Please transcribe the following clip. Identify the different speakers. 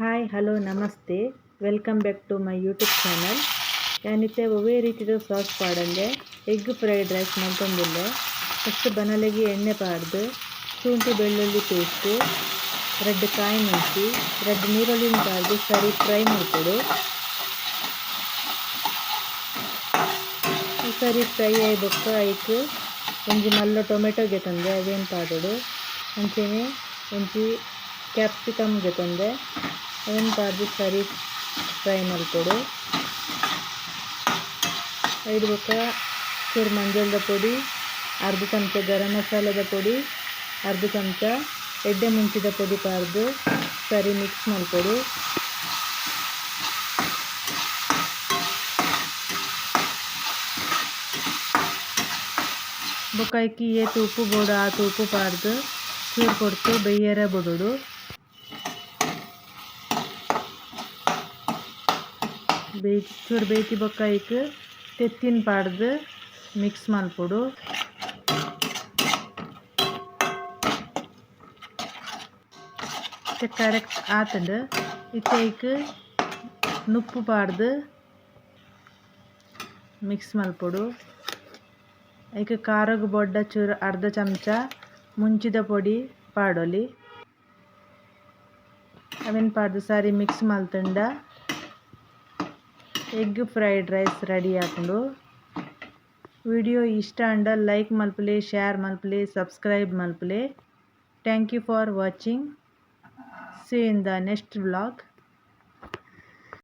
Speaker 1: Hi hello ನಮಸ್ತೆ welcome back to my YouTube channel ಏನಿತ್ತೆ ಒವೇ ರೀತಿದ ಸಾಸ್ ಪಾಡಂದೆ ಎಗ್ ಫ್ರೈಡ್ ರೈಸ್ ಮಾಡ್ಕೊಂಡಿಲ್ಲೆ ಫಸ್ಟ್ ಬನಲೆಗೆ ಎಣ್ಣೆ ಪಾಡ್ದು, ಶುಂಠಿ ಬೆಳ್ಳುಳ್ಳಿ ಪೇಸ್ಟ್, ರೆಡ್ ಕಾಯಿ ಮೆಣಸಿ, ರೆಡ್ ನೀರುಳ್ಳಿನ ಪಾಡ್ದು ಸರಿ ಫ್ರೈ ಮಾಡ್ಕೊಡು. ಸರಿ ಫ್ರೈ ಆಯ್ಬೇಕು ಆಯ್ತು ಒಂಜಿ ಮಲ್ಲ ಟೊಮೆಟೊ ಗೆತಂದೆ ಅವೇನು ಪಾಡೋಡು ಅಂಚೆನೆ ಒಂಜಿ ಕ್ಯಾಪ್ಸಿಕಮ್ ಗೆತಂದೆ ಅದನ್ನು ಬಾಜಿ ಸರಿ ಫ್ರೈ ಮಾಡಿಕೊಡು. ಐದು ಬೊಕ್ಕ ಚೂರು ಮಂಜಲ್ದ ಪುಡಿ, ಅರ್ಧ ಚಮಚ ಗರಂ ಮಸಾಲದ ಪುಡಿ, ಅರ್ಧ ಚಮಚ ಎಡ್ಡೆ ಮುಂಚಿದ ಪುಡಿ ಪಾರ್ದು ಸರಿ ಮಿಕ್ಸ್ ಮಾಡಿಕೊಡು. ಬೊಕ್ಕಾಯ್ಕಿ ಏತ್ ಉಪ್ಪು ಬೋಡು ಆತು ಉಪ್ಪು ಪಾರ್ದು ಚೂರು ಕೊಡ್ತು ಬೆಯ್ಯರೆ ಬಿಡೋಡು. ಚೂರು ಬೇಯ್ತಿ ಬೊಕ್ಕ ಐಕ್ ತೆತ್ತಿನ ಪಾಡ್ದು ಮಿಕ್ಸ್ ಮಲ್ಪೊಡು ಕರೆಕ್ಟ್ ಆತಂಡು ಇಕ್ಕ ಐಕ್ ನುಪ್ಪು ಪಾಡ್ದು ಮಿಕ್ಸ್ ಮಲ್ಪೊಡು ಐಕ್ ಖಾರಗ ಬೊಡ್ಡ ಚೂರು ಅರ್ಧ ಚಮಚ ಮುಂಚಿದ ಪೊಡಿ ಪಾಡೊಲಿ. ಅವೇನು ಪಾಡ್ದು ಸಾರಿ ಮಿಕ್ಸ್ ಮಲ್ತಂಡ ಎಗ್ ಫ್ರೈಡ್ ರೈಸ್ ರೆಡಿ ಆಪುಂಡು ವಿಡಿಯೋ ಇಷ್ಟ ಅಂಡ ಲೈಕ್ ಮಲ್ಪಲೆ ಶೇರ್ ಮಲ್ಪಲೆ subscribe ಮಲ್ಪಲೆ thank you for watching see you in the next vlog